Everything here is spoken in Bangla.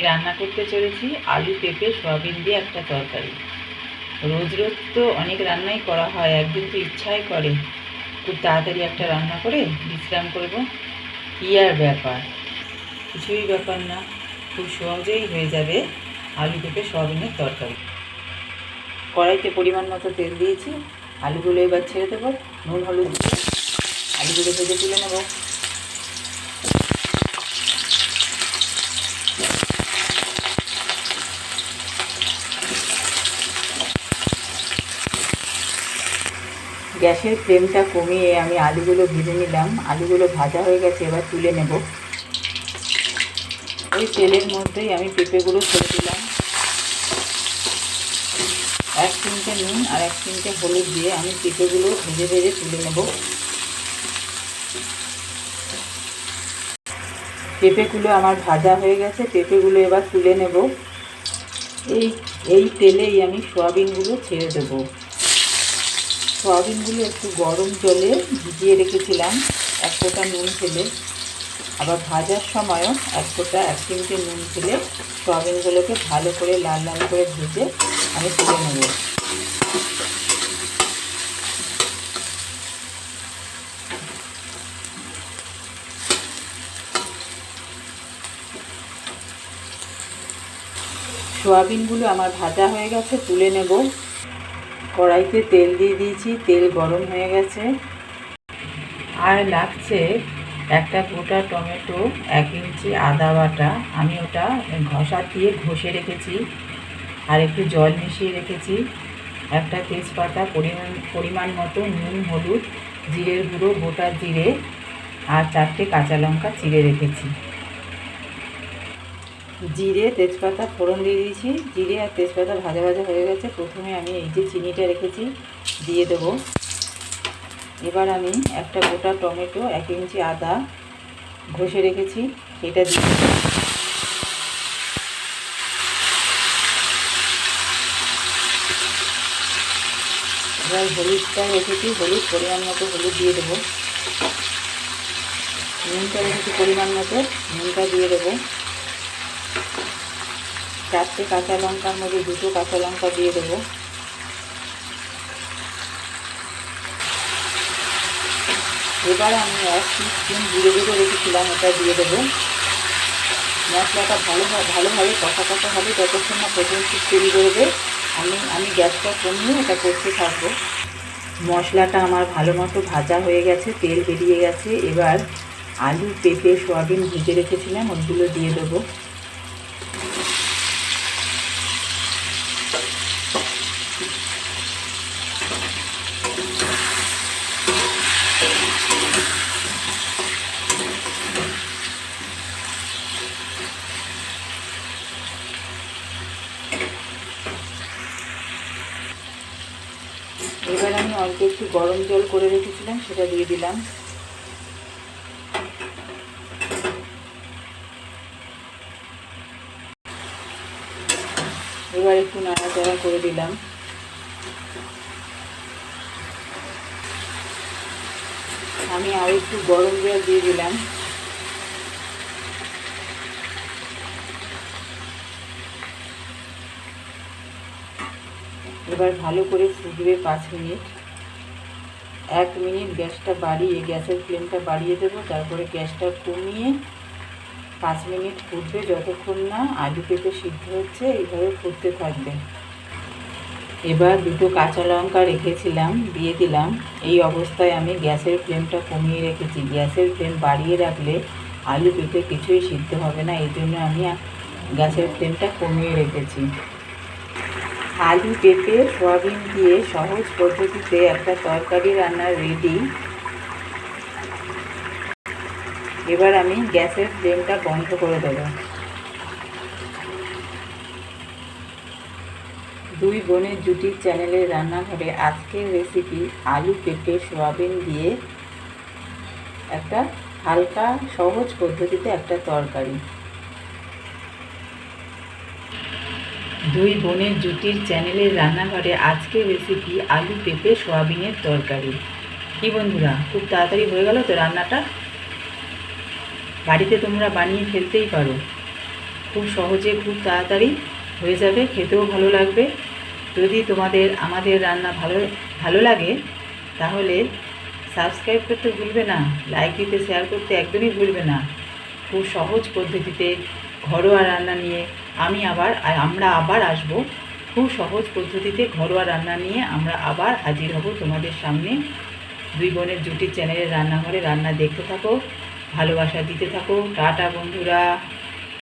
আমি রান্না করতে চলেছি, আলু, পেঁপে, সয়াবিন দিয়ে একটা তরকারি। রোজ রোজ তো অনেক রান্নাই করা হয়, একদিন তো ইচ্ছাই করে। খুব তাড়াতাড়ি একটা রান্না করে বিশ্রাম করব। আর ব্যাপার? কিছুই ব্যাপার না, খুব সহজেই হয়ে যাবে আলু, পেঁপে, সয়াবিনের তরকারি। কড়াইতে পরিমাণ মতো তেল দিয়েছি, আলুগুলো এবার ছেড়ে দেবো, নুন, হলুদ দিয়ে। আলুগুলো ভেজে তুলে নেব। গ্যাসের ফ্লেমটা কমিয়ে আমি আলুগুলো ভেজে নিলাম। আলুগুলো ভাজা হয়ে গেছে, এবার তুলে নেব। ওই তেলের মধ্যেই আমি পেঁপেগুলো ছেড়ে দিলাম। এক চিমটে নুন আর এক চিমটে হলুদ দিয়ে আমি পেঁপেগুলো ভেজে ভেজে তুলে নেব। পেঁপেগুলো আমার ভাজা হয়ে গেছে, পেঁপেগুলো এবার তুলে নেব। এই এই তেলেই আমি সয়াবিনগুলো ছেড়ে দেবো। সয়াবিনগুলো একটু গরম জলে ভিজিয়ে রেখেছিলাম, এক ফোঁটা নুন ফেলে আবার ভাজার সময়ও এক ফোঁটা, এক চিমটে নুন ফেলে সয়াবিনগুলোকে ভালো করে লাল লাল করে ভেজে আমি তুলে নেব। সোয়াবিনগুলো আমার ভাজা হয়ে গেছে, তুলে নেব। কড়াইতে তেল দিয়ে দিয়েছি, তেল গরম হয়ে গেছে। আর লাগছে একটা গোটা টমেটো, এক ইঞ্চি আদা বাটা। আমি ওটা ঘষা দিয়ে ঘষে রেখেছি আর একটু জল মিশিয়ে রেখেছি। একটা তেজপাতা পরিমাণ পরিমাণ মতো নুন, হলুদ, জিরের গুঁড়ো, গোটা জিরে আর চারটে কাঁচা লঙ্কা চিড়ে রেখেছি। জিরে, তেজপাতা ফোড়ন দিয়ে দিয়েছি। জিরে আর তেজপাতা ভাজা ভাজা হয়ে গেছে। প্রথমে আমি এই যে চিনিটা রেখেছি, দিয়ে দেব। এবার আমি একটা গোটা টমেটো, এক ইঞ্চি আদা ঘষে রেখেছি, সেটা দিয়ে এবার হলুদটা রেখেছি, হলুদ পরিমাণ মতো হলুদ দিয়ে দেবো। নুনটা রেখেছি পরিমাণ মতো, নুনটা দিয়ে দেবো। চারটে কাঁচা লঙ্কার মধ্যে দুটো কাঁচা লঙ্কা দিয়ে দেবো। এবার আমি এক স্পুন জিরে গুঁড়ো রেখেছিলাম, ওটা দিয়ে দেবো। মশলাটা ভালো ভালোভাবে কষা কষা হবে যতক্ষণ না পর্যন্ত তেল করবে আমি আমি গ্যাসটা কমিয়ে এটা করতে থাকব। মশলাটা আমার ভালো মতো ভাজা হয়ে গেছে, তেল বেরিয়ে গেছে। এবার আলু, পেঁপে, সোয়াবিন ভেজে রেখেছিলাম ওইগুলো দিয়ে দেবো। এবার আমি অল্প একটু গরম জল করে রেখেছিলাম, সেটা দিয়ে দিলাম। এবার একটু নাড়াচাড়া করে দিলাম। আমি আর একটু গরম জল দিয়ে দিলাম। এবার ভালো করে ফুটবে পাঁচ মিনিট। এক মিনিট গ্যাসটা বাড়িয়ে, গ্যাসের ফ্লেমটা বাড়িয়ে দেবো, তারপরে গ্যাসটা কমিয়ে পাঁচ মিনিট ফুটবে। যতক্ষণ না আলু পেঁপে সিদ্ধ হচ্ছে, এইভাবে ফুটতে থাকবে। এবার দুটো কাঁচা লঙ্কা রেখেছিলাম, দিয়ে দিলাম। এই অবস্থায় আমি গ্যাসের ফ্লেমটা কমিয়ে রেখেছি। গ্যাসের ফ্লেম বাড়িয়ে রাখলে আলু পেঁপে কিছুই সিদ্ধ হবে না, এই জন্য আমি গ্যাসের ফ্লেমটা কমিয়ে রেখেছি। আলু পেঁপে সয়াবিন দিয়ে সহজ পদ্ধতিতে একটা তরকারি রান্না রেডি এবার আমি গ্যাসের ফ্লেমটা বন্ধ করে দেব। দুই বোনের জুটির চ্যানেলের রান্নাঘরে আজকের রেসিপি আলু পেঁপে সোয়াবিন দিয়ে একটা হালকা, সহজ পদ্ধতিতে একটা তরকারি। দুই বোনের জুটির চ্যানেলের রান্নাঘরে আজকের রেসিপি আলু পেঁপে সোয়াবিনের তরকারি। কি বন্ধুরা, খুব তাড়াতাড়ি হয়ে গেল তো রান্নাটা? বাড়িতে তোমরা বানিয়ে ফেলতেই পারো। খুব সহজে, খুব তাড়াতাড়ি হয়ে যাবে, খেতেও ভালো লাগবে। যদি তোমাদের, আমাদের রান্না ভালো ভালো লাগে, তাহলে সাবস্ক্রাইব করতে ভুলবে না লাইক দিতে শেয়ার করতে একদমই ভুলবে না। খুব সহজ পদ্ধতিতে ঘরোয়া রান্না নিয়ে আমি আবার আমরা আবার আসব। খুব সহজ পদ্ধতিতে ঘরোয়া রান্না নিয়ে আমরা আবার হাজির হব তোমাদের সামনে। দুই বোনের জুটির চ্যানেলের রান্নাঘরে রান্না দেখতে থাকো, ভালোবাসা দিতে থাকো। টাটা বন্ধুরা।